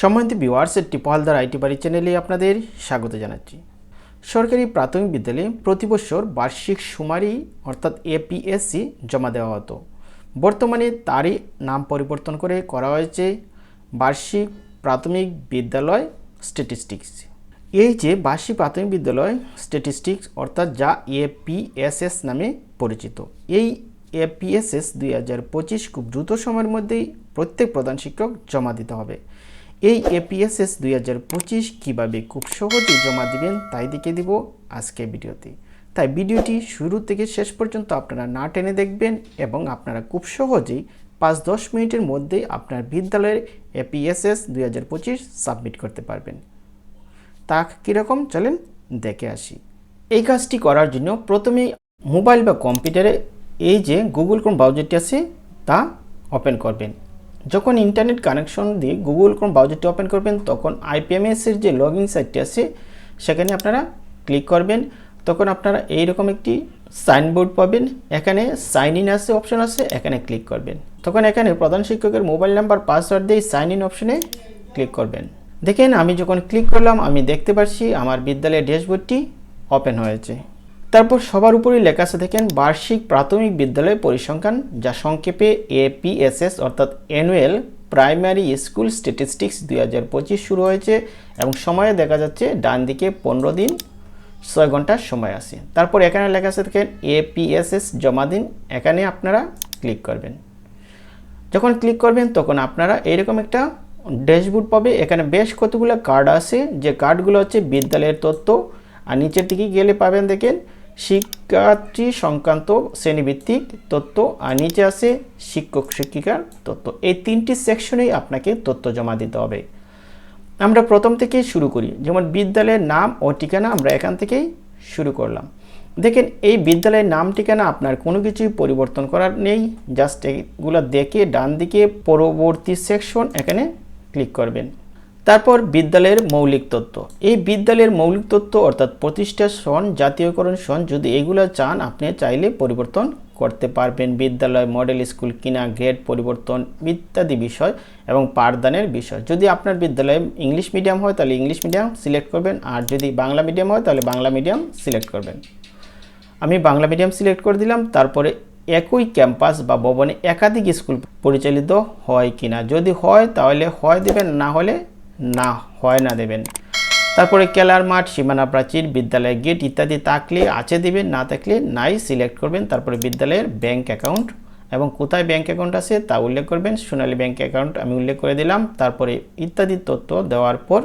সম্মানিত viewers টিপহালদার IT বাড়ি চ্যানেলে আপনাদের স্বাগত জানাচ্ছি। সরকারি প্রাথমিক বিদ্যালয়ে প্রতি বছর বার্ষিক সুমারি, অর্থাৎ এপিএসসি জমা দেওয়া হতো। বর্তমানে তারই নাম পরিবর্তন করে করা হয়েছে বার্ষিক প্রাথমিক বিদ্যালয় স্ট্যাটিস্টিক্স এই যে বার্ষিক প্রাথমিক বিদ্যালয় স্ট্যাটিস্টিক্স অর্থাৎ যা এপিএসএস নামে পরিচিত, এই এপিএসএস দুই হাজার পঁচিশ খুব দ্রুত সময়ের মধ্যেই প্রত্যেক প্রধান শিক্ষক জমা দিতে হবে। এই এপিএসএস দুই হাজার পঁচিশ কীভাবে খুব সহজেই জমা দিবেন তাই দেখে দিব আজকে ভিডিওতে। তাই ভিডিওটি শুরু থেকে শেষ পর্যন্ত আপনারা না টেনে দেখবেন এবং আপনারা খুব সহজেই পাঁচ দশ মিনিটের মধ্যেই আপনার বিদ্যালয়ের এপিএসএস দুই হাজার পঁচিশ সাবমিট করতে পারবেন। তা কীরকম? চলেন দেখে আসি। এই কাজটি করার জন্য প্রথমে মোবাইল বা কম্পিউটারে এই যে গুগল ক্রোম ব্রাউজারটি আছে তা ওপেন করবেন। যখন ইন্টারনেট কানেকশন দিয়ে গুগল ক্রোম ব্রাউজারটি ওপেন করবেন, তখন আইপিএমএসের যে লগ ইন সাইটটি আছে, সেখানে আপনারা ক্লিক করবেন। তখন আপনারা এইরকম একটি সাইনবোর্ড পাবেন। এখানে সাইন ইন আছে অপশন আছে, এখানে ক্লিক করবেন। তখন এখানে প্রধান শিক্ষকের মোবাইল নাম্বার পাসওয়ার্ড দিয়ে সাইন ইন অপশনে ক্লিক করবেন। দেখেন, আমি যখন ক্লিক করলাম, আমি দেখতে পাচ্ছি আমার বিদ্যালয়ের ড্যাশবোর্ডটি ওপেন হয়েছে। তারপর সবার উপরেই লেখা আছে, দেখেন, বার্ষিক প্রাথমিক বিদ্যালয় পরিসংখ্যান, যা সংক্ষেপে এপিএসএস অর্থাৎ অ্যানুয়াল প্রাইমারি স্কুল স্ট্যাটিস্টিক্স দুই হাজার পঁচিশ শুরু হয়েছে এবং সময়ে দেখা যাচ্ছে ডান দিকে পনেরো দিন, ছয় ঘণ্টার সময় আছে। তারপর এখানে লেখা আছে, দেখেন এপিএসএস জমা দিন, এখানে আপনারা ক্লিক করবেন। যখন ক্লিক করবেন, তখন আপনারা এইরকম একটা ড্যাশবোর্ড পাবে, এখানে বেশ কতগুলো কার্ড আছে, যে কার্ডগুলো হচ্ছে বিদ্যালয়ের তথ্য, আর নিচের দিকে গেলে পাবেন, দেখেন শিক্ষার্থী সংক্রান্ত শ্রেণীভিত্তিক তথ্য আর নিচে আছে শিক্ষক, শিক্ষিকার তথ্য। এই তিনটি সেকশনেই আপনাকে তথ্য জমা দিতে হবে। আমরা প্রথম থেকেই শুরু করি। যেমন বিদ্যালয়ের নাম ও ঠিকানা আমরা এখান থেকেই শুরু করলাম। দেখেন, এই বিদ্যালয়ের নাম, ঠিকানা আপনার কোনো কিছুই পরিবর্তন করার নেই। জাস্ট এগুলো দেখে ডান দিকে পরবর্তী সেকশন এখানে ক্লিক করবেন। তারপর বিদ্যালয়ের মৌলিক তথ্য এই বিদ্যালয়ের মৌলিক তথ্য অর্থাৎ প্রতিষ্ঠা সন, জাতীয়করণ সন, যদি এগুলো চান, আপনি চাইলে পরিবর্তন করতে পারবেন। বিদ্যালয়, মডেল স্কুল, কিনা, গ্রেড পরিবর্তন ইত্যাদি বিষয় এবং পাঠদানের বিষয়। যদি আপনার বিদ্যালয়ে ইংলিশ মিডিয়াম হয়, তাহলে ইংলিশ মিডিয়াম সিলেক্ট করবেন। আর যদি বাংলা মিডিয়াম হয়, তাহলে বাংলা মিডিয়াম সিলেক্ট করবেন। আমি বাংলা মিডিয়াম সিলেক্ট করে দিলাম। তারপরে একই ক্যাম্পাস বা ভবনে একাধিক স্কুল পরিচালিত হয় কিনা। যদি হয়, তাহলে হয় দেবেন, না হলে না হয় না দেবেন। তারপরে খেলার মাঠ, সীমানা প্রাচীর, বিদ্যালয়ের গেট ইত্যাদি থাকলে আছে দিবেন, না থাকলে নাই সিলেক্ট করবেন, তারপরে বিদ্যালয়ের ব্যাংক অ্যাকাউন্ট এবং কোথায় ব্যাংক অ্যাকাউন্ট আছে তা উল্লেখ করবেন, সোনালী ব্যাংক অ্যাকাউন্ট আমি উল্লেখ করে দিলাম, তারপরে ইত্যাদি তথ্য দেওয়ার পর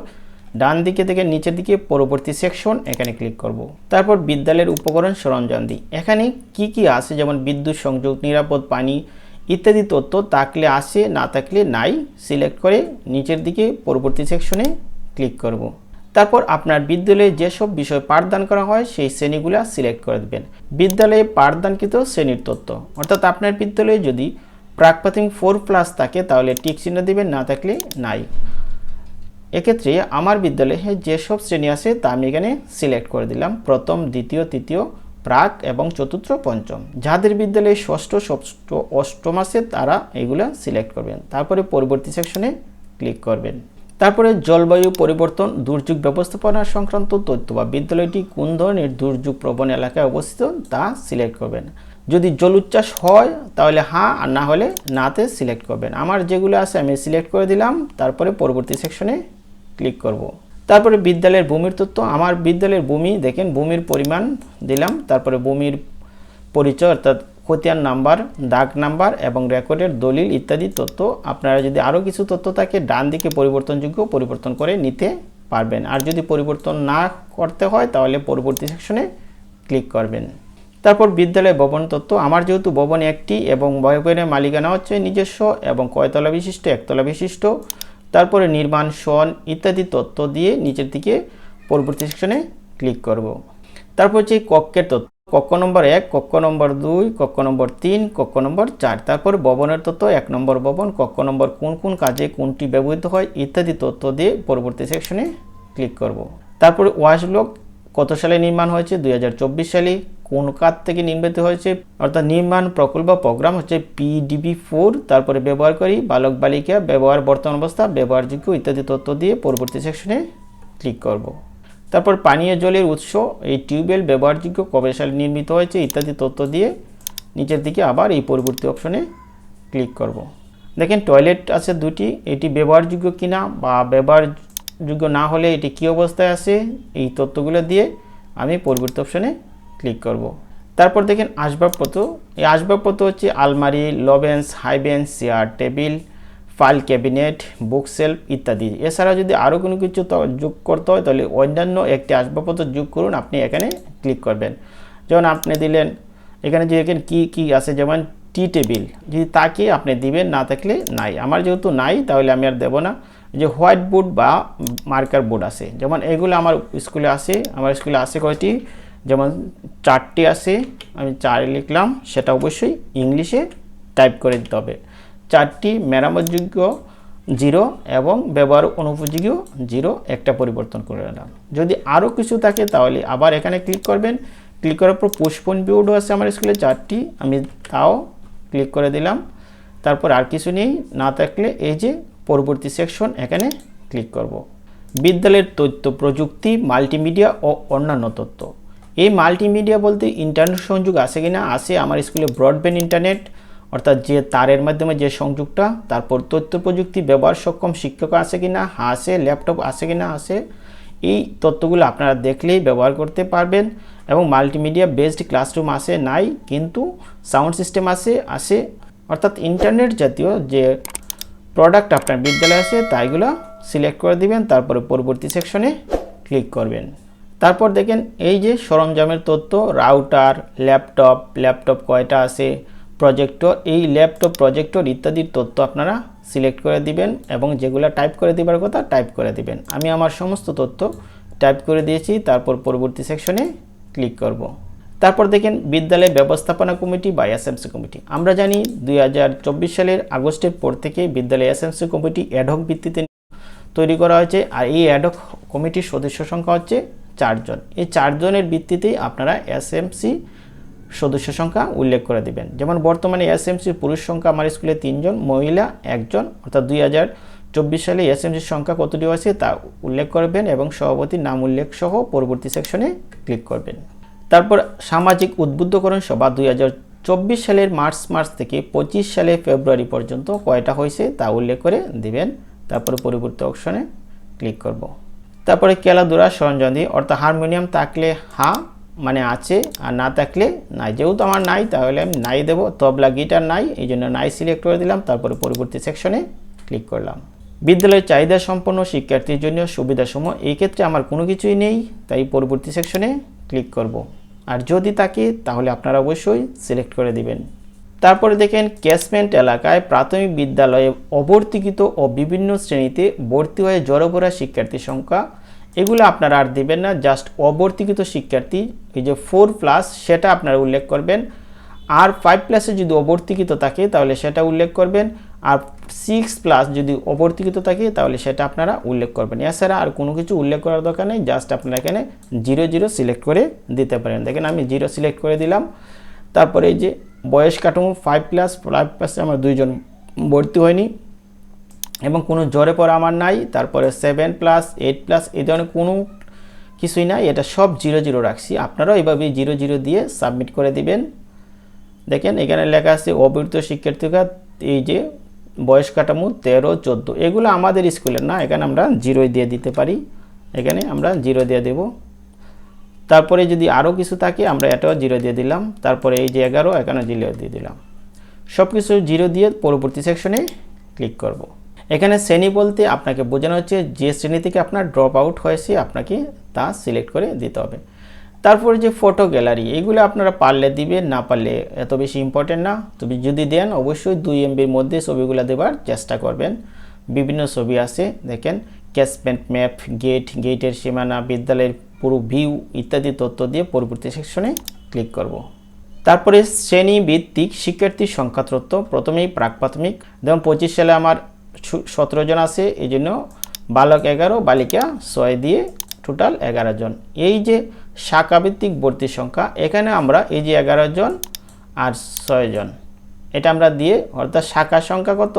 ডান দিকে থেকে নিচের দিকে পরবর্তী সেকশন এখানে ক্লিক করব। তারপর বিদ্যালয়ের উপকরণ সরঞ্জাম দিই। এখানে কি কি আছে? যেমন বিদ্যুৎ সংযোগ, নিরাপদ পানি ইত্যাদি তথ্য থাকলে আসে, না থাকলে নাই সিলেক্ট করে নিচের দিকে পরবর্তী সেকশনে ক্লিক করব। তারপর আপনার বিদ্যালয়ে যেসব বিষয় পাঠদান করা হয়, সেই শ্রেণীগুলো সিলেক্ট করে দেবেন। বিদ্যালয়ে পাঠদানকৃত শ্রেণির তথ্য। অর্থাৎ আপনার বিদ্যালয়ে যদি প্রাক প্রাথমিক ফোর প্লাস থাকে, তাহলে টিক চিহ্ন দিবেন, না থাকলে নাই। এক্ষেত্রে আমার বিদ্যালয়ে যেসব শ্রেণি আছে, তা আমি এখানে সিলেক্ট করে দিলাম। প্রথম, দ্বিতীয়, তৃতীয় প্রাক এবং চতুর্থ পঞ্চম। যাদের বিদ্যালয়ে ষষ্ঠ ষষ্ঠ, অষ্টম আছে, তারা এগুলো সিলেক্ট করবেন। তারপরে পরবর্তী সেকশনে ক্লিক করবেন। তারপরে জলবায়ু পরিবর্তন, দুর্যোগ ব্যবস্থাপনা সংক্রান্ত তথ্য বা বিদ্যালয়টি কোন ধরনের দুর্যোগ প্রবণ এলাকায় অবস্থিত, তা সিলেক্ট করবেন। যদি জল জলোচ্ছ্বাস হয়, তাহলে হ্যাঁ আর না হলে নাতে সিলেক্ট করবেন। আমার যেগুলো আছে, আমি সিলেক্ট করে দিলাম। তারপরে পরবর্তী সেকশনে ক্লিক করব। তারপরে বিদ্যালয়ের ভূমির তথ্য আমার বিদ্যালয়ের ভূমি, দেখেন, ভূমির পরিমাণ দিলাম, তারপরে ভূমির পরিচয়, অর্থাৎ খতিয়ান নাম্বার ডাক নাম্বার এবং রেকর্ডের দলিল ইত্যাদি তথ্য আপনারা যদি আরও কিছু তথ্য থাকে, ডান দিকে পরিবর্তনযোগ্য পরিবর্তন করে নিতে পারবেন। আর যদি পরিবর্তন না করতে হয়, তাহলে পরবর্তী সেকশনে ক্লিক করবেন। তারপর বিদ্যালয় ভবন তথ্য আমার যেহেতু ভবন একটি এবং ভবনের মালিকানা হচ্ছে নিজস্ব এবং কয়তলা বিশিষ্ট, একতলা বিশিষ্ট। তারপরে নির্মাণ, সন ইত্যাদি তথ্য দিয়ে নিচের দিকে পরবর্তী সেকশনে ক্লিক করব। তারপর হচ্ছে কক্ষের তথ্য কক্ষ নম্বর এক, কক্ষ নম্বর দুই, কক্ষ নম্বর তিন, কক্ষ নম্বর চার তারপর ভবনের তথ্য, এক নম্বর ভবন, কক্ষ নম্বর কোন কোন কাজে কোনটি ব্যবহৃত হয়, ইত্যাদি তথ্য দিয়ে পরবর্তী সেকশনে ক্লিক করব। তারপর ওয়াশ ব্লক কত সালে নির্মাণ হয়েছে, দুই হাজার চব্বিশ সালে কোন কাজ থেকে নির্মিত হয়েছে, অর্থাৎ নির্মাণ প্রকল্প প্রোগ্রাম হচ্ছে পিডিবি ফোর তারপরে ব্যবহারকারী বালক বালিকা, ব্যবহার, বর্তমান অবস্থা ব্যবহারযোগ্য ইত্যাদি তথ্য দিয়ে পরবর্তী সেকশনে ক্লিক করব। তারপর পানীয় জলের উৎস, এই টিউবওয়েল ব্যবহারযোগ্য কবে সালে নির্মিত হয়েছে, ইত্যাদি তথ্য দিয়ে নিচের দিকে আবার এই পরবর্তী অপশনে ক্লিক করব। দেখেন টয়লেট আছে দুটি, এটি ব্যবহারযোগ্য কিনা বা ব্যবহারযোগ্য না হলে এটি কী অবস্থায় আছে, এই তথ্যগুলো দিয়ে আমি পরবর্তী অপশনে ক্লিক করব। তারপর দেখেন আসবাবপত্র। এই আসবাবপত্র হচ্ছে আলমারি, low bench high bench chair, table, file cabinet bookshelf ইত্যাদি। এছাড়া যদি আরও কোনো কিছু যোগ করতে হয়, তাহলে অন্যান্য একটি আসবাবপত্র যোগ করুন, আপনি এখানে ক্লিক করবেন। যেমন আপনি দিলেন, এখানে যে এখানে কী কী আছে, যেমন টি টেবিল। যদি তাকে আপনি দিবেন, না থাকলে নাই। আমার যেহেতু নাই, তাহলে আমি আর দেবো না। যে হোয়াইট বোর্ড বা মার্কার বোর্ড আছে। যেমন এগুলো আমার স্কুলে আছে, আমার স্কুলে আছে কয়টি? যেমন চারটি আছে, আমি চারে লিখলাম, সেটা অবশ্যই ইংলিশে টাইপ করে দিতে হবে। চারটি মেরামতযোগ্য জিরো এবং ব্যবহার অনুপযোগীও জিরো একটা পরিবর্তন করে নিলাম। যদি আরও কিছু থাকে তাহলে আবার এখানে ক্লিক করবেন। ক্লিক করার পর পুষ্পন বিউডও আছে আমার স্কুলে, চারটি আমি তাও ক্লিক করে দিলাম। তারপর আর কিছু নেই, না থাকলে এই যে পরবর্তী সেকশন, এখানে ক্লিক করব। বিদ্যালয়ের তথ্য, প্রযুক্তি, মাল্টিমিডিয়া ও অন্যান্য তথ্য। এই মাল্টিমিডিয়া বলতে ইন্টারনেট সংযোগ আছে কি না আছে আমার স্কুলে ব্রডব্যান্ড ইন্টারনেট অর্থাৎ যে তারের মাধ্যমে যে সংযোগটা, তারপর তথ্য প্রযুক্তি, ব্যবহার সক্ষম শিক্ষক আছে কি না আছে ল্যাপটপ আছে কি না আছে, এই তথ্যগুলো আপনারা দেখলেই ব্যবহার করতে পারবেন এবং মাল্টিমিডিয়া বেসড ক্লাসরুম আছে, নাই, কিন্তু সাউন্ড সিস্টেম আছে আছে, অর্থাৎ ইন্টারনেট জাতীয় যে প্রোডাক্ট আপনার বিদ্যালয়ে আছে, তাইগুলো সিলেক্ট করে দিবেন, তারপরে পরবর্তী সেকশনে ক্লিক করবেন। তারপর দেখেন এই যে সরঞ্জামের তথ্য, রাউটার, ল্যাপটপ ল্যাপটপ কয়টা আছে প্রজেক্টর এই ল্যাপটপ প্রজেক্টর ইত্যাদির তথ্য আপনারা সিলেক্ট করে দিবেন এবং যেগুলো টাইপ করে দেবার কথা টাইপ করে দিবেন আমি আমার সমস্ত তথ্য টাইপ করে দিয়েছি, তারপর পরবর্তী সেকশনে ক্লিক করব। তারপর দেখেন বিদ্যালয় ব্যবস্থাপনা কমিটি বা এসএমসি কমিটি আমরা জানি দুই হাজার চব্বিশ সালের আগস্টের পর থেকে বিদ্যালয় এসএমসি কমিটি অ্যাডহক ভিত্তিতে তৈরি করা হয়েছে, আর এই অ্যাডহক কমিটির সদস্য সংখ্যা হচ্ছে চারজন। এই চারজনের ভিত্তিতেই আপনারা এসএমসি সদস্য সংখ্যা উল্লেখ করে দিবেন। যেমন বর্তমানে এসএমসি পুরুষ সংখ্যা আমার স্কুলে তিনজন, মহিলা একজন, অর্থাৎ দুই হাজার চব্বিশ সালে এসএমসির সংখ্যা কতটি আছে তা উল্লেখ করবেন এবং সভাপতির নাম উল্লেখ সহ পরবর্তী সেকশনে ক্লিক করবেন। তারপর সামাজিক উদ্বুদ্ধকরণ সভা দুই চব্বিশ সালের মার্চ মাস থেকে পঁচিশ সালে ফেব্রুয়ারি পর্যন্ত কয়টা হয়েছে তা উল্লেখ করে দিবেন। তারপরে পরবর্তী অপশনে ক্লিক করব। তারপরে খেলাধুলা সরঞ্জাম দিয়ে, অর্থাৎ হারমোনিয়াম থাকলে হা মানে আছে, আর না থাকলে নাই। যেহেতু আমার নাই, তাহলে আমি নাই দেবো, তবলা গিটার নাই, এই জন্য নাই সিলেক্ট করে দিলাম, তারপরে পরবর্তী সেকশনে ক্লিক করলাম। বিদ্যালয়ের চাহিদা সম্পন্ন শিক্ষার্থীর জন্য সুবিধাসমূহ, এই ক্ষেত্রে আমার কোনো কিছুই নেই, তাই পরবর্তী সেকশনে ক্লিক করব। আর যদি থাকে, তাহলে আপনারা অবশ্যই সিলেক্ট করে দিবেন। তারপরে দেখেন ক্যাশমেন্ট এলাকায় প্রাথমিক বিদ্যালয়ে অবর্তিকৃত ও বিভিন্ন শ্রেণীতে ভর্তি হয়ে জড়োভরা শিক্ষার্থীর সংখ্যা। এগুলো আপনারা আর দেবেন না জাস্ট অবর্তিকৃত শিক্ষার্থী, এই যে ফোর প্লাস সেটা আপনারা উল্লেখ করবেন। আর ফাইভ প্লাসে যদি অবর্তিকৃত থাকে, তাহলে সেটা উল্লেখ করবেন। আর সিক্স প্লাস যদি অবর্তিকৃত থাকে, তাহলে সেটা আপনারা উল্লেখ করবেন। এছাড়া আর কোনো কিছু উল্লেখ করার দরকার নেই জাস্ট আপনারা এখানে জিরো জিরো সিলেক্ট করে দিতে পারেন। দেখেন আমি জিরো সিলেক্ট করে দিলাম। তারপরে এই যে বয়স কাঠামো ফাইভ প্লাস ফাইভ প্লাসে আমার দুইজন ভর্তি হয়নি এবং কোনো জ্বরে পড়া আমার নাই, তারপরে সেভেন প্লাস এইট প্লাস এই ধরনের কোনো কিছুই নাই। এটা সব জিরো জিরো রাখছি। আপনারাও এইভাবে জিরো জিরো দিয়ে সাবমিট করে দিবেন। দেখেন, এখানে লেখা আছে অবৃত শিক্ষার্থীরা এই যে বয়স কাঠামো তেরো, চোদ্দ, এগুলো আমাদের স্কুলের না, এখানে আমরা জিরোই দিয়ে দিতে পারি। এখানে আমরা জিরো দিয়ে দেব। তারপরে যদি আরও কিছু থাকে, আমরা এটাও জিরো দিয়ে দিলাম। তারপরে এই যে এগারো এখানে জিরো দিয়ে দিলাম। সব কিছু জিরো দিয়ে পরবর্তী সেকশনে ক্লিক করব। এখানে শ্রেণি বলতে আপনাকে বোঝানো হচ্ছে যে শ্রেণি থেকে আপনার ড্রপ আউট হয়েছে, আপনাকে তা সিলেক্ট করে দিতে হবে। তারপরে যে ফটো গ্যালারি এগুলো আপনারা পারলে দিবেন, না পারলে এত বেশি ইম্পর্টেন্ট না। তবে যদি দেন, অবশ্যই দুই এমবির মধ্যে ছবিগুলো দেবার চেষ্টা করবেন। বিভিন্ন ছবি আছে, দেখেন ক্যাশমেন্ট ম্যাপ গেট গেটের সীমানা, বিদ্যালয়ের পুরো ভিউ ইত্যাদি তথ্য দিয়ে পরবর্তী সেকশনে ক্লিক করব। তারপরে শ্রেণি ভিত্তিক শিক্ষার্থীর সংখ্যা তথ্য, প্রথমেই প্রাক প্রাথমিক। যেমন পঁচিশ সালে আমার সতেরো জন আছে এই জন্য বালক এগারো, বালিকা ছয় দিয়ে টোটাল এগারো জন। এই যে শাখাভিত্তিক ভর্তির সংখ্যা, এখানে আমরা এই যে এগারো জন আর ছয় জন, এটা আমরা দিয়ে, অর্থাৎ শাখা সংখ্যা কত?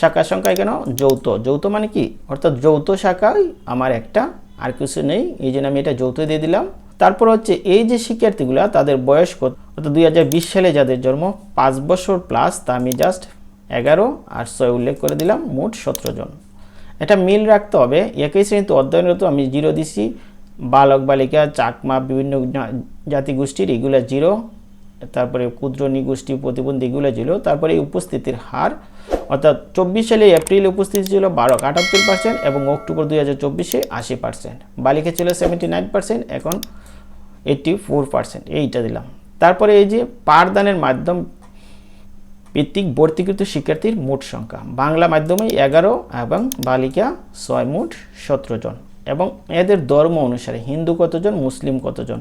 শাখা সংখ্যা এখানে যৌথ। যৌথ মানে কি? অর্থাৎ যৌথ শাখায় আমার একটা আর কিছু নেই, এই জন্য আমি এটা যৌথ দিয়ে দিলাম। তারপর হচ্ছে এই যে শিক্ষার্থীগুলো, তাদের বয়স কত? অর্থাৎ দুই সালে যাদের জন্ম, পাঁচ বছর প্লাস তা আমি জাস্ট এগারো আর ছয় উল্লেখ করে দিলাম, মোট সতেরো জন। এটা মিল রাখতে হবে। একই শ্রেণীতে অধ্যয়নরত আমি জিরো দিছি। বালক বালিকা, চাকমা, বিভিন্ন জাতিগোষ্ঠীর এগুলো জিরো তারপরে ক্ষুদ্র নিগোষ্ঠী, প্রতিবন্ধী, এগুলো ছিল তারপরে উপস্থিতির হার অর্থাৎ চব্বিশ সালে এপ্রিলে উপস্থিতি ছিল বারো, আটাত্তর পার্সেন্ট এবং অক্টোবর দুই হাজার চব্বিশে আশি পার্সেন্ট বালিকা ছিল সেভেন্টি নাইন পার্সেন্ট এখন এইটটি ফোর পার্সেন্ট এইটা দিলাম। তারপরে এই যে পাঠদানের মাধ্যম ভিত্তিক ভর্তিকৃত শিক্ষার্থীর মোট সংখ্যা। বাংলা মাধ্যমে এগারো এবং বালিকা ছয় মোট সতেরো জন এবং এদের ধর্ম অনুসারে হিন্দু কতজন, মুসলিম কতজন?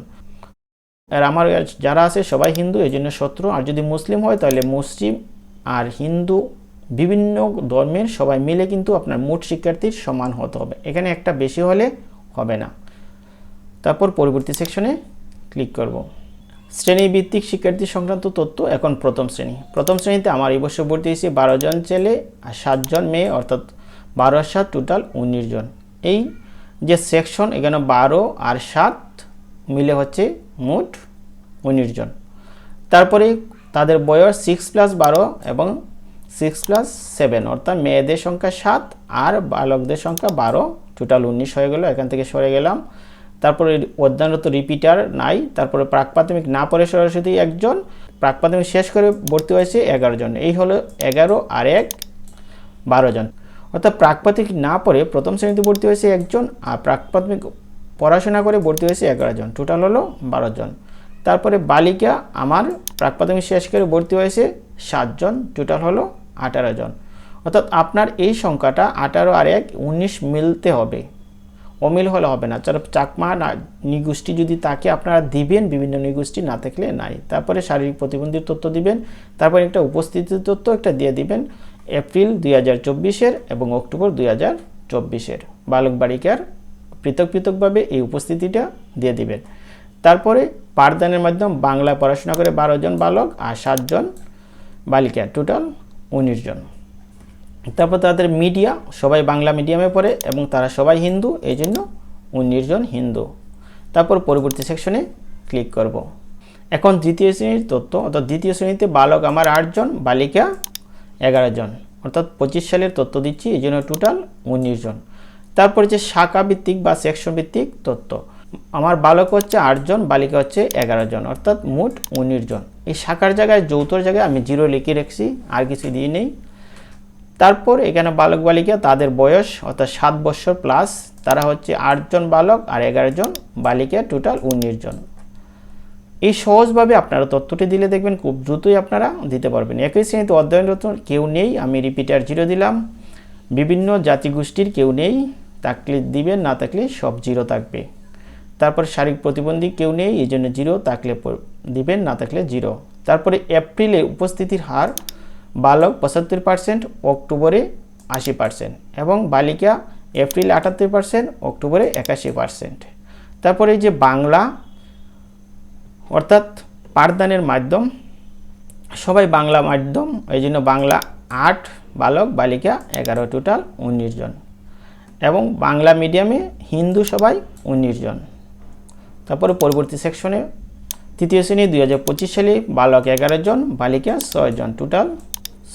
আর আমার যারা আছে সবাই হিন্দু এই জন্য সতেরো। আর যদি মুসলিম হয় তাহলে মুসলিম আর হিন্দু বিভিন্ন ধর্মের সবাই মিলে কিন্তু আপনার মোট শিক্ষার্থীর সমান হতে হবে। এখানে একটা বেশি হলে হবে না। তারপর পরবর্তী সেকশনে ক্লিক করব। শ্রেণীভিত্তিক শিক্ষার্থী সংক্রান্ত তথ্য এখন প্রথম শ্রেণি। প্রথম শ্রেণীতে আমার এই বছর ভর্তি হয়েছে বারো জন ছেলে আর সাতজন মেয়ে, অর্থাৎ বারো আর সাত টোটাল উনিশ জন। এই যে সেকশন এখানে বারো আর সাত মিলে হচ্ছে মোট উনিশ জন। তারপরে তাদের বয়স সিক্স প্লাস বারো এবং সিক্স প্লাস সেভেন অর্থাৎ মেয়েদের সংখ্যা সাত আর বালকদের সংখ্যা বারো। টোটাল উনিশ হয়ে গেল, এখান থেকে সরে গেলাম। তারপরে অধ্যয়নরত রিপিটার নাই, তারপরে প্রাক প্রাথমিক না পড়ে সরাসরি একজন প্রাক প্রাথমিক শেষ করে ভর্তি হয়েছে এগারো জন। এই হলো এগারো আর এক, বারো জন। অর্থাৎ প্রাক প্রাথমিক না পড়ে প্রথম শ্রেণীতে ভর্তি হয়েছে একজন আর প্রাক প্রাথমিক পড়াশোনা করে ভর্তি হয়েছে এগারো জন। টোটাল হলো বারো জন। তারপরে বালিকা আমার প্রাক প্রাথমিক শেষ করে ভর্তি হয়েছে সাতজন টোটাল হলো আঠারো জন। অর্থাৎ আপনার এই সংখ্যাটা আঠারো আর এক উনিশ মিলতে হবে। অমিল হলে হবে না। যারা চাকমা না, নিগোষ্ঠী যদি তাকে আপনারা দিবেন, বিভিন্ন নিগোষ্ঠী না থাকলে নাই। তারপরে শারীরিক প্রতিবন্ধীর তথ্য দিবেন, তারপরে একটা উপস্থিতির তথ্য একটা দিয়ে দিবেন, এপ্রিল দুই হাজার চব্বিশের এবং অক্টোবর দুই হাজার চব্বিশের। বালক বালিকার পৃথক পৃথকভাবে এই উপস্থিতিটা দিয়ে দিবেন। তারপরে পাঠদানের মাধ্যম বাংলা পড়াশোনা করে বারো জন বালক আর সাতজন বালিকা। টোটাল উনিশ জন। তারপর তাদের মিডিয়া, সবাই বাংলা মিডিয়ামে পড়ে এবং তারা সবাই হিন্দু এই জন্য উনিশ জন হিন্দু। তারপর পরবর্তী সেকশনে ক্লিক করব। এখন দ্বিতীয় শ্রেণির তথ্য, অর্থাৎ দ্বিতীয় শ্রেণীতে বালক আমার আটজন বালিকা এগারো জন। অর্থাৎ পঁচিশ সালের তথ্য দিচ্ছি এই জন্য টোটাল উনিশ জন। তারপর যে শাখা ভিত্তিক বা সেকশন ভিত্তিক তথ্য। আমার বালক হচ্ছে আটজন বালিকা হচ্ছে এগারো জন, অর্থাৎ মোট উনিশ জন। এই শাখার জায়গায়, যৌথর জায়গায় আমি জিরো লিখে রেখেছি, আর কিছু দিয়ে নেই। তারপর এখানে বালক, বালিকা, তাদের বয়স অর্থাৎ সাত বছর প্লাস তারা হচ্ছে আটজন বালক আর এগারো জন, বালিকা টোটাল উনিশ জন। এই সহজভাবে আপনারা তথ্যটি দিলে দেখবেন খুব দ্রুতই আপনারা দিতে পারবেন। একই শ্রেণীতে অধ্যয়নরত কেউ নেই, আমি রিপিটার জিরো দিলাম। বিভিন্ন জাতিগোষ্ঠীর কেউ নেই থাকলে দিবেন, না থাকলে সব জিরো থাকবে। তারপর শারীরিক প্রতিবন্ধী কেউ নেই, এই জন্য জিরো থাকলে দিবেন, না থাকলে জিরো তারপরে এপ্রিলে উপস্থিতির হার বালক পঁচাত্তর পার্সেন্ট অক্টোবরে আশি পার্সেন্ট এবং বালিকা এপ্রিলে আটাত্তর পার্সেন্ট অক্টোবরে একাশি পার্সেন্ট তারপরে যে বাংলা, অর্থাৎ পাঠদানের মাধ্যম, সবাই বাংলা মাধ্যম, এই জন্য বাংলা আট বালক, বালিকা এগারো টোটাল উনিশ জন এবং বাংলা মিডিয়ামে হিন্দু সবাই উনিশ জন। তারপরে পরবর্তী সেকশনে তৃতীয় শ্রেণি, দুই হাজার পঁচিশ সালে বালক এগারো জন, বালিকা ছয় জন টোটাল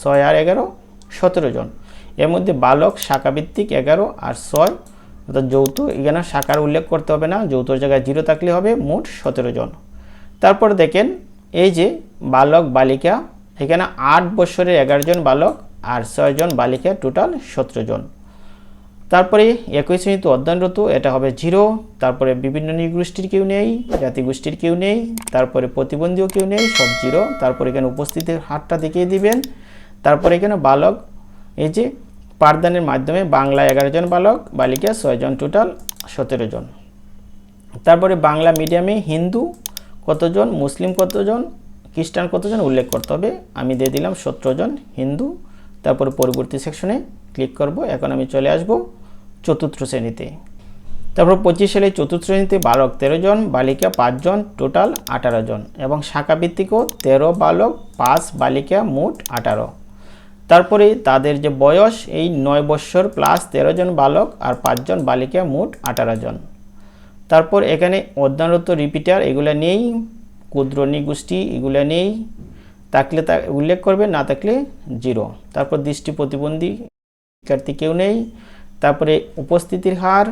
ছয় আর এগারো, সতেরো জন। এর মধ্যে বালক শাখাভিত্তিক এগারো আর ছয়, অর্থাৎ যৌথ, এখানে শাখার উল্লেখ করতে হবে না যৌথর জায়গায় জিরো থাকলে হবে মোট সতেরো জন। তারপর দেখেন, এই যে বালক, বালিকা, এখানে আট বছরের এগারো জন বালক আর ছয় জন বালিকা টোটাল সতেরো জন। তারপরে একই শ্রেণীতে অধ্যয়নরত, এটা হবে জিরো, তারপরে বিভিন্ন নৃগোষ্ঠীর কেউ নেই, জাতিগোষ্ঠীর কেউ নেই, তারপরে প্রতিবন্ধীও কেউ নেই, সব জিরো, তারপরে এখানে উপস্থিতির হারটা দেখিয়ে দিবেন। তারপরে এখানে বালক, এই যে পাঠদানের মাধ্যমে বাংলা এগারো জন বালক, বালিকা ছয়জন টোটাল সতেরো জন। তারপরে বাংলা মিডিয়ামে হিন্দু কতজন, মুসলিম কতজন, খ্রিস্টান কতজন উল্লেখ করতে হবে, আমি দিয়ে দিলাম সতেরো জন হিন্দু। তারপরে পরবর্তী সেকশনে ক্লিক করব, এখন আমি চলে আসব। চতুর্থ শ্রেণীতে। তারপর পঁচিশ সালে চতুর্থ শ্রেণীতে বালক তেরো জন, বালিকা পাঁচজন টোটাল আঠারো জন এবং শাখা ভিত্তিকও তেরো বালক, পাঁচ বালিকা মোট আঠারো। তারপরে তাদের যে বয়স, এই নয় বৎসর প্লাস তেরো জন বালক আর পাঁচজন বালিকা মোট আঠারো জন। তারপর এখানে অধ্যয়নরত রিপিটার এগুলো নেই ক্ষুদ্র নিগোষ্ঠী এগুলো নেই, থাকলে তা উল্লেখ করবে, না থাকলে জিরো তারপর দৃষ্টি প্রতিবন্ধী শিক্ষার্থী কেউ নেই তারপরে উপস্থিতির হার,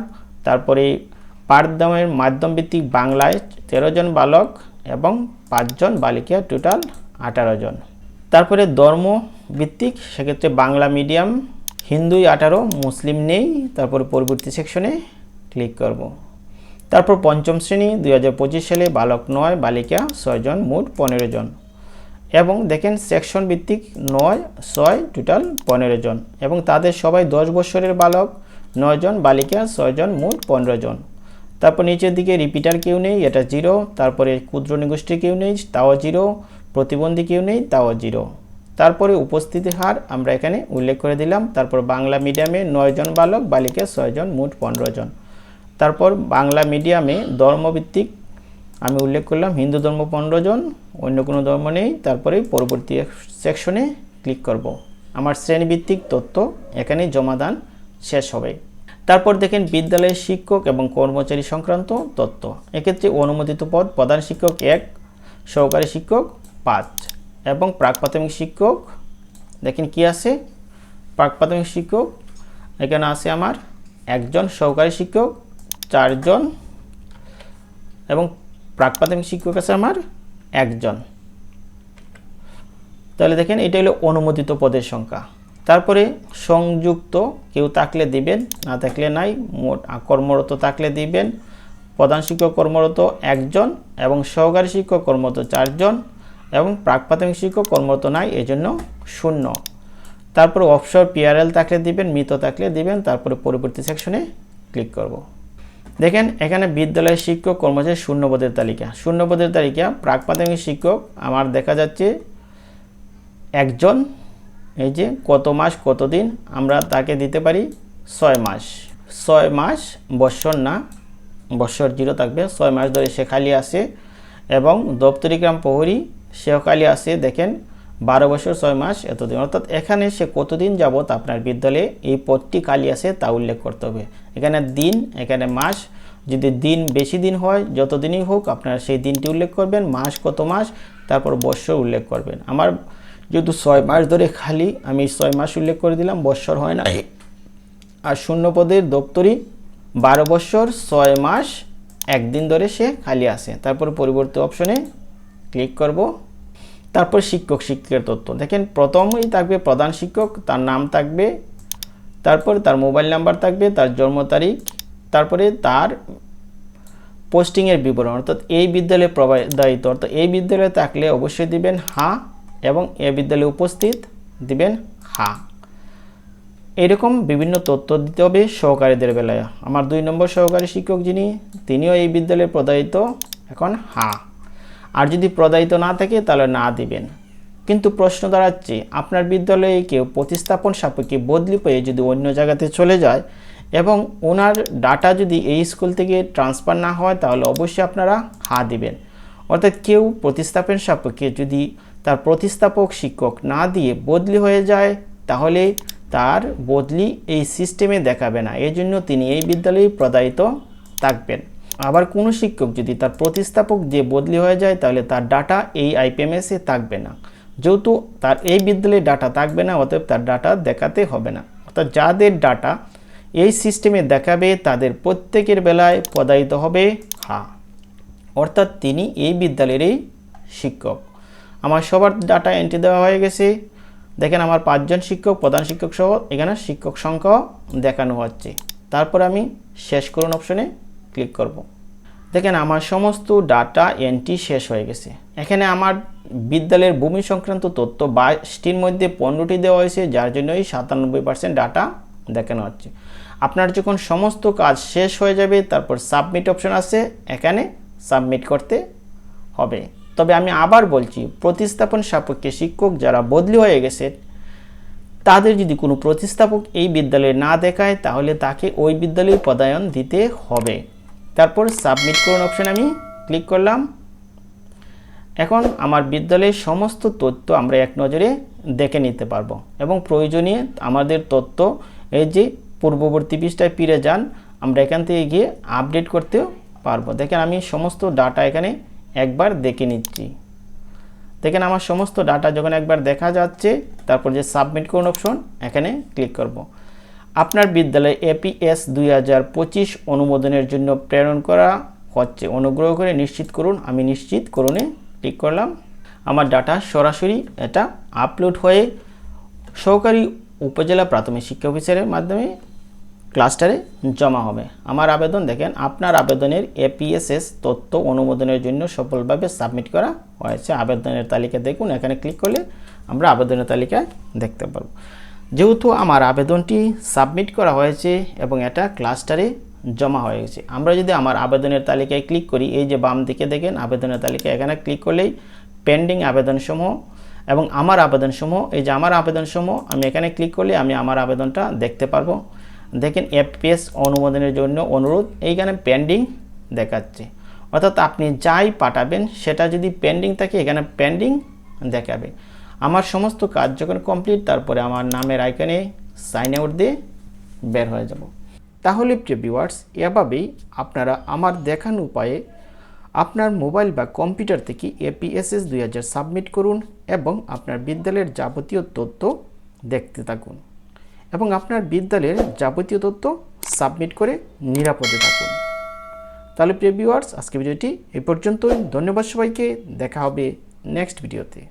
তারপরে পাঠদামের মাধ্যম ভিত্তিক বাংলায় তেরো জন বালক এবং পাঁচজন বালিকা টোটাল আঠারো জন। তারপরে ধর্ম ভিত্তিক, সেক্ষেত্রে বাংলা মিডিয়াম হিন্দুই আঠারো, মুসলিম নেই, তারপরে পরবর্তী সেকশনে ক্লিক করব। তারপর পঞ্চম শ্রেণি, দুই হাজার পঁচিশ সালে বালক নয়, বালিকা ছয়জন মোট পনেরো জন। এবং দেখেন সেকশন ভিত্তিক নয়, ছয় টোটাল পনেরো জন। এবং তাদের সবাই দশ বছরের বালক নয়জন বালিকা ছয়জন মোট পনেরো জন। তারপর নিচের দিকে রিপিটার কেউ নেই, এটা জিরো তারপরে ক্ষুদ্র নিগোষ্ঠী কেউ নেই, তাও জিরো প্রতিবন্ধী কেউ নেই, তাও জিরো তারপরে উপস্থিতি হার আমরা এখানে উল্লেখ করে দিলাম। তারপর বাংলা মিডিয়ামে নয়জন বালক, বালিকা ছয়জন মোট পনেরো জন। তারপর বাংলা মিডিয়ামে ধর্মভিত্তিক আমি উল্লেখ করলাম, হিন্দু ধর্ম পনেরো জন, অন্য কোনো ধর্ম নেই। তারপরে পরবর্তী সেকশনে ক্লিক করব। আমার শ্রেণীভিত্তিক তথ্য এখানে জমাদান শেষ হবে। তারপর দেখেন, বিদ্যালয়ের শিক্ষক এবং কর্মচারী সংক্রান্ত তথ্য এক্ষেত্রে অনুমোদিত পদ, প্রধান শিক্ষক এক, সহকারী শিক্ষক পাঁচ এবং প্রাক প্রাথমিক শিক্ষক, দেখেন কি আছে? প্রাক প্রাথমিক শিক্ষক, এখানে আছে আমার একজন, সহকারী শিক্ষক চারজন এবং প্রাক প্রাথমিক শিক্ষক আছে আমার একজন। তাহলে দেখেন, এটা হলো অনুমোদিত পদের সংখ্যা। তারপরে সংযুক্ত, কেউ থাকলে দিবেন, না থাকলে নাই, মোট কর্মরত থাকলে দিবেন, প্রধান শিক্ষক কর্মরত একজন এবং সহকারী শিক্ষক কর্মরত চারজন এবং প্রাক প্রাথমিক শিক্ষক কর্মরত নাই, এজন্য শূন্য। তারপরে অফশোর পিআরএল থাকলে দিবেন, মৃত থাকলে দিবেন, তারপরে পরবর্তী সেকশনে ক্লিক করব। দেখেন, এখানে বিদ্যালয়ের শিক্ষক কর্মচারী শূন্যপদের তালিকা। শূন্যপদের তালিকা প্রাক প্রাথমিক শিক্ষক, আমার দেখা যাচ্ছে একজন, এই যে কত মাস, কত দিন, আমরা তাকে দিতে পারি ছয় মাস। ছয় মাস বৎসর না, বৎসর জিরো থাকবে, ছয় মাস ধরে সে খালি আছে এবং দপ্তরি গ্রাম প্রহরী, সেও খালি আছে, দেখেন বারো বছর ছয় মাস এতদিন। অর্থাৎ এখানে সে কতদিন যাবত আপনার বিদ্যালয়ে এই পদটি খালি আছে তা উল্লেখ করতে হবে। এখানে দিন, এখানে মাস, যদি দিন বেশি দিন হয় যত দিনই হোক আপনারা সেই দিনটি উল্লেখ করবেন, মাস কত মাস, তারপর বৎসর উল্লেখ করবেন। আমার যেহেতু ছয় মাস ধরে খালি, আমি ছয় মাস উল্লেখ করে দিলাম, বৎসর হয় না। আর শূন্য পদের দপ্তরি বারো বৎসর, ছয় মাস, একদিন ধরে সে খালি আছে। তারপর পরিবর্তী অপশনে ক্লিক করব। তারপর শিক্ষক, শিক্ষকের তথ্য দেখেন, প্রথমেই থাকবে প্রধান শিক্ষক, তার নাম থাকবে, তারপর তার মোবাইল নাম্বার থাকবে, তার জন্ম তারিখ, তারপরে তার পোস্টিংয়ের বিবরণ। অর্থাৎ এই বিদ্যালয়ে প্রবাহিত, অর্থাৎ এই বিদ্যালয়ে থাকলে অবশ্যই দিবেন হা এবং এ বিদ্যালয়ে উপস্থিত দিবেন হা। এরকম বিভিন্ন তথ্য দিতে হবে সহকারীদের বেলায়। আমার দুই নম্বর সহকারী শিক্ষক যিনি, তিনিও এই বিদ্যালয়ে প্রদায়িত এখন হা। আর যদি প্রদায়িত না থাকে, তাহলে না দিবেন। কিন্তু প্রশ্ন দাঁড়াচ্ছে, আপনার বিদ্যালয়ে কেউ প্রতিস্থাপন সাপেক্ষে বদলি পেয়ে যদি অন্য জায়গাতে চলে যায় এবং ওনার ডাটা যদি এই স্কুল থেকে ট্রান্সফার না হয়, তাহলে অবশ্যই আপনারা হা দিবেন। অর্থাৎ কেউ প্রতিস্থাপন সাপেক্ষে যদি তার প্রতিস্থাপক, শিক্ষক না দিয়ে বদলি হয়ে যায়, তাহলে তার বদলি এই সিস্টেমে দেখাবে না। এই জন্য তিনি এই বিদ্যালয়ে প্রদায়িত থাকবেন। আবার কোনো শিক্ষক যদি তার প্রতিস্থাপক যে বদলি হয়ে যায়, তাহলে তার ডাটা এই আইপিএমএসে থাকবে না। যেহেতু তার এই বিদ্যালয়ে ডাটা থাকবে না, অতএব তার ডাটা দেখাতে হবে না। অর্থাৎ যাদের ডাটা এই সিস্টেমে দেখাবে, তাদের প্রত্যেকের বেলায় পদায়িত হবে হা। অর্থাৎ তিনি এই বিদ্যালয়েরই শিক্ষক। আমার সবার ডাটা এন্ট্রি দেওয়া হয়ে গেছে। দেখেন আমার পাঁচজন শিক্ষক, প্রধান শিক্ষক সহ এখানে শিক্ষক সংখ্যাও দেখানো হচ্ছে। তারপর আমি শেষ করুন অপশনে ক্লিক করব। দেখেন, আমার সমস্ত ডাটা এন্ট্রি শেষ হয়ে গেছে। এখানে আমার বিদ্যালয়ের ভূমি সংক্রান্ত তথ্য বাইশটির মধ্যে পনেরোটি দেওয়া হয়েছে, যার জন্যই সাতানব্বই পার্সেন্ট ডাটা দেখানো হচ্ছে। আপনার যখন সমস্ত কাজ শেষ হয়ে যাবে, তারপর সাবমিট অপশন আছে, এখানে সাবমিট করতে হবে। তবে আমি আবার বলছি, প্রতিস্থাপন সাপেক্ষে শিক্ষক যারা বদলি হয়ে গেছে, তাদের যদি কোনো প্রতিস্থাপক এই বিদ্যালয়ে না দেখায়, তাহলে তাকে ওই বিদ্যালয়ে পদায়ন দিতে হবে। তারপর সাবমিট করুন অপশানে আমি ক্লিক করলাম। এখন আমার বিদ্যালয়ের সমস্ত তথ্য আমরা এক নজরে দেখে নিতে পারব এবং প্রয়োজনীয় আমাদের তথ্য এই যে পূর্ববর্তী পৃষ্ঠায় ফিরে যান, আমরা এখান থেকে গিয়ে আপডেট করতেও পারব। দেখেন আমি সমস্ত ডাটা এখানে একবার দেখে নিচ্ছি। দেখেন আমার সমস্ত ডাটা যখন একবার দেখা যাচ্ছে, তারপর যে সাবমিট করুন অপশন এখানে ক্লিক করব। আপনার বিদ্যালয়ে এপিএস দুই হাজার পঁচিশ অনুমোদনের জন্য প্রেরণ করা হচ্ছে। অনুগ্রহ করে নিশ্চিত করুন, আমি নিশ্চিত করুনে ক্লিক করলাম। আমার ডাটা সরাসরি এটা আপলোড হয়ে সহকারী উপজেলা প্রাথমিক শিক্ষা অফিসারের মাধ্যমে ক্লাস্টারে জমা হবে। আমার আবেদন দেখেন, আপনার আবেদনের এপিএসএস তথ্য অনুমোদনের জন্য সফলভাবে সাবমিট করা হয়েছে। আবেদনের তালিকা দেখুন, এখানে ক্লিক করলে আমরা আবেদনের তালিকায় দেখতে পারব যেহেতু আমার আবেদনটি সাবমিট করা হয়েছে এবং এটা ক্লাস্টারে জমা হয়ে গেছে। আমরা যদি আমার আবেদনের তালিকায় ক্লিক করি, এই যে বাম দিকে দেখেন, আবেদনের তালিকা এখানে ক্লিক করলেই পেন্ডিং আবেদনসমূহ এবং আমার আবেদনসমূহ, এই যে আমার আবেদনসমূহ, আমি এখানে ক্লিক করলে আমি আমার আবেদনটা দেখতে পারব। দেখেন, এফপিএস অনুমোদনের জন্য অনুরোধ, এইখানে পেন্ডিং দেখাচ্ছে। অর্থাৎ আপনি যাই পাঠাবেন, সেটা যদি পেন্ডিং থাকে, এখানে পেন্ডিং দেখাবে। আমার সমস্ত কাজ যখন কমপ্লিট তারপরে আমার নামের আইকনে সাইন আউট দিয়ে বের হয়ে যাব। তাহলে প্রিয় ভিউয়ার্স এভাবেই আপনারা আমার দেখানো উপায়ে আপনার মোবাইল বা কম্পিউটার থেকে এপিএসএস দুই হাজার সাবমিট করুন এবং আপনার বিদ্যালয়ের যাবতীয় তথ্য দেখতে থাকুন এবং আপনার বিদ্যালয়ের যাবতীয় তথ্য সাবমিট করে নিরাপদে থাকুন। তাহলে প্রিয় ভিউয়ার্স আজকে ভিডিওটি এই পর্যন্তই। ধন্যবাদ সবাইকে। দেখা হবে নেক্সট ভিডিওতে